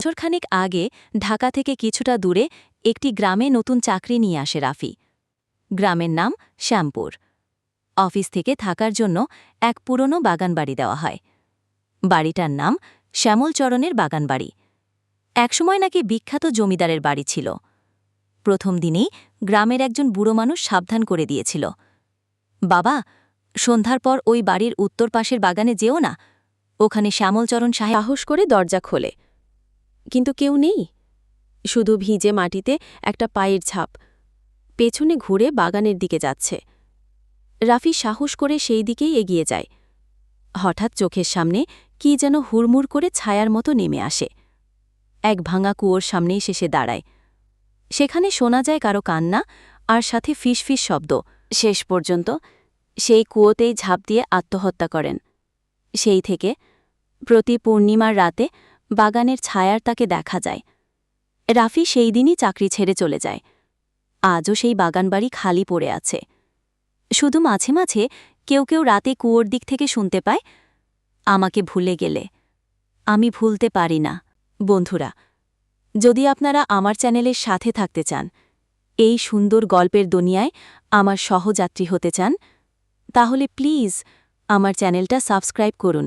বছরখানেক আগে ঢাকা থেকে কিছুটা দূরে একটি গ্রামে নতুন চাকরি নিয়ে আসে রাফি। গ্রামের নাম শ্যামপুর। অফিস থেকে থাকার জন্য এক পুরনো বাগানবাড়ি দেওয়া হয়। বাড়িটার নাম শ্যামলচরণের বাগানবাড়ি। একসময় নাকি বিখ্যাত জমিদারের বাড়ি ছিল। প্রথম দিনেই গ্রামের একজন বুড়ো মানুষ সাবধান করে দিয়েছিল। বাবা, সন্ধ্যার পর ওই বাড়ির উত্তর পাশের বাগানে যেও না। ওখানে শ্যামলচরণ সাহস করে দরজা খোলে। কিন্তু কেউ নেই। শুধু ভিজে মাটিতে একটা পায়ের ছাপ পেছনে ঘুরে বাগানের দিকে যাচ্ছে। রাফি সাহস করে সেই দিকেই এগিয়ে যায়। হঠাৎ চোখের সামনে কি যেন হুড়মুড় করে ছায়ার মতো নেমে আসে। এক ভাঙা কুয়োর সামনেই শেষে দাঁড়ায়। সেখানে শোনা যায় কারও কান্না আর সাথে ফিসফিস শব্দ। শেষ পর্যন্ত সেই কুয়োতেই ঝাঁপ দিয়ে আত্মহত্যা করেন। সেই থেকে প্রতি পূর্ণিমার রাতে বাগানের ছায়ার তাকে দেখা যায়। রাফি সেই দিনই চাকরি ছেড়ে চলে যায়। আজও সেই বাগানবাড়ি খালি পড়ে আছে। শুধু মাঝে মাঝে কেউ কেউ রাতে কুয়োর দিক থেকে শুনতে পায়, আমাকে ভুলে গেলে। আমি ভুলতে পারি না। বন্ধুরা, যদি আপনারা আমার চ্যানেলের সাথে থাকতে চান, এই সুন্দর গল্পের দুনিয়ায় আমার সহযাত্রী হতে চান, তাহলে প্লিজ আমার চ্যানেলটা সাবস্ক্রাইব করুন।